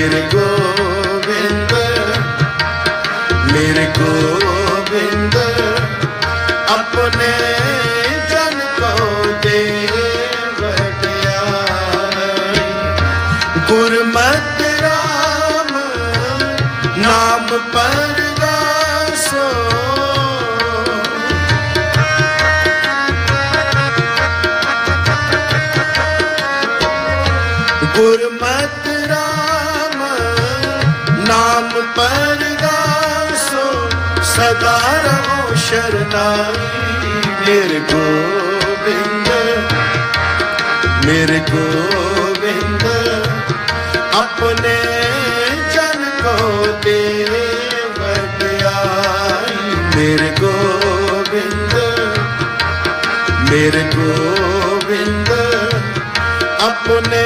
ਮੇਰੇ ਗੋਬਿੰਦ ਮੇਰੇ ਗੋਬਿੰਦ, ਆਪਣੇ ਜਨ ਕੋ ਦੇ ਵਡਿਆਈ ਗੁਰਮਤਿ ਰਾਮ, ਨਾਮ ਪਰਗਾਸੋ ਗੁਰਮਤਿ ਰਾਮ ਨਾਮ ਪਰਗਾਸੋ ਸਦਾ ਰਹੋ ਸ਼ਰਨਾਈ। ਮੇਰੇ ਗੋਬਿੰਦ ਮੇਰੇ ਗੋਬਿੰਦ, ਆਪਣੇ ਜਨ ਕੋ ਦੇ ਵਡਿਆਈ ਮੇਰੇ ਗੋਬਿੰਦ ਮੇਰੇ ਗੋਬਿੰਦ, ਆਪਣੇ